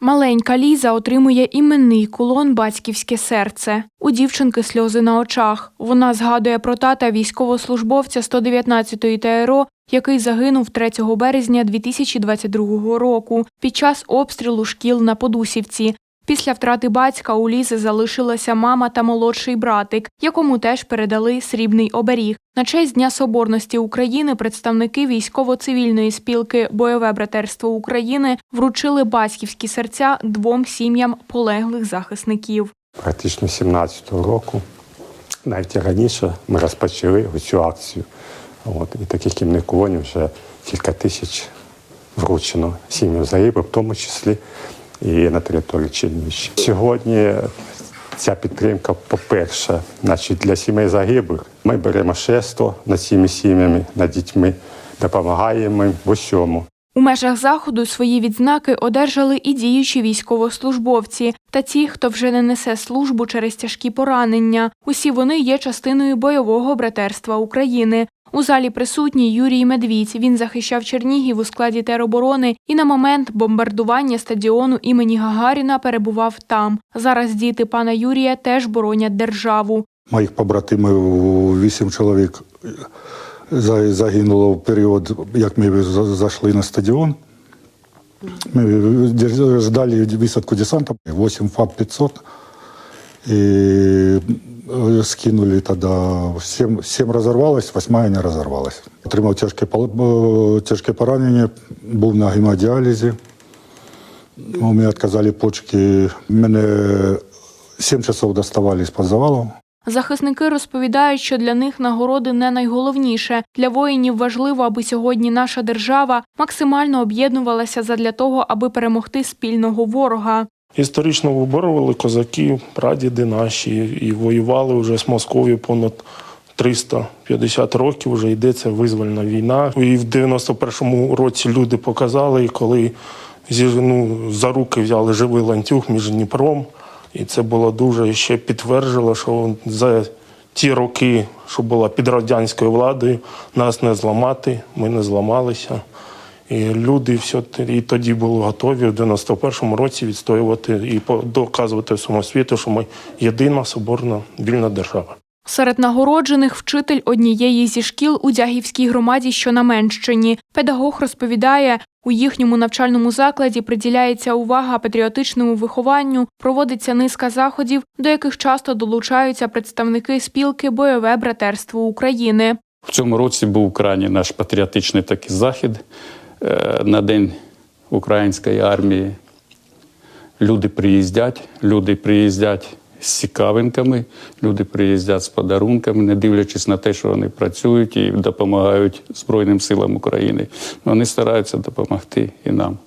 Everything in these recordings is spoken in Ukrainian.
Маленька Ліза отримує іменний кулон Батьківське серце. У дівчинки сльози на очах. Вона згадує про тата військовослужбовця 119-ї ТРО, який загинув 3 березня 2022 року під час обстрілу шкіл на Подусівці. Після втрати батька у Лізи залишилася мама та молодший братик, якому теж передали срібний оберіг. На честь Дня Соборності України представники військово-цивільної спілки Бойове братерство України вручили батьківські серця двом сім'ям полеглих захисників. Практично 17-го року, навіть раніше, ми розпочали цю акцію. От, і таких кімних колонів вже кілька тисяч вручено сім'ям загиблих, в тому числі і на території Чернігівщини. Сьогодні ця підтримка, по-перше, значить, для сімей загиблих. Ми беремо шесто над цими сім'ями, над дітьми, допомагаємо їм в усьому. У межах заходу свої відзнаки одержали і діючі військовослужбовці та ті, хто вже не несе службу через тяжкі поранення. Усі вони є частиною бойового братерства України. У залі присутній Юрій Медвідь. Він захищав Чернігів у складі тероборони і на момент бомбардування стадіону імені Гагаріна перебував там. Зараз діти пана Юрія теж боронять державу. Моїх побратимів вісім чоловік загинуло в період, як ми зайшли на стадіон. Ми держ- ждали висадку десанта, 8 ФАБ-500. И э, скинули тогда, 7, 7 разорвалось, восьмая не разорвалась. Отримав тяжке, е, тяжке поранення, був на гемодіалізі. У мене відказали почки. Мене 7 часов доставали з-під завалу. Захисники розповідають, що для них нагороди не найголовніше. Для воїнів важливо, аби сьогодні наша держава максимально об'єднувалася задля того, аби перемогти спільного ворога. Історично виборювали козаки, прадіди наші, і воювали вже з Московією понад 350 років. Вже йдеться визвольна війна. І в 91-му році люди показали, коли ну, за руки взяли живий ланцюг між Дніпром. І це було дуже ще підтвердило, що за ті роки, що була під радянською владою, нас не зламати, ми не зламалися. І люди все і тоді були готові в 91-му році відстоювати і по- доказувати всьому світу, що ми єдина соборна вільна держава. Серед нагороджених вчитель однієї зі шкіл у Дягівській громаді, що на Менщині. Педагог розповідає, у їхньому навчальному закладі приділяється увага патріотичному вихованню, проводиться низка заходів, до яких часто долучаються представники спілки Бойове братерство України. В цьому році був крайній наш патріотичний такий захід на День української армії. Люди приїздять, люди приїздять з цікавинками, люди приїздять з подарунками, не дивлячись на те, що вони працюють і допомагають Збройним силам України. Вони стараються допомогти і нам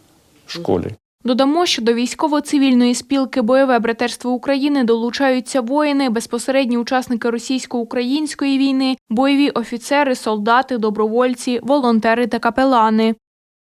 в школі. Додамо, що до військово-цивільної спілки Бойове братерство України долучаються воїни, безпосередні учасники російсько-української війни, бойові офіцери, солдати, добровольці, волонтери та капелани.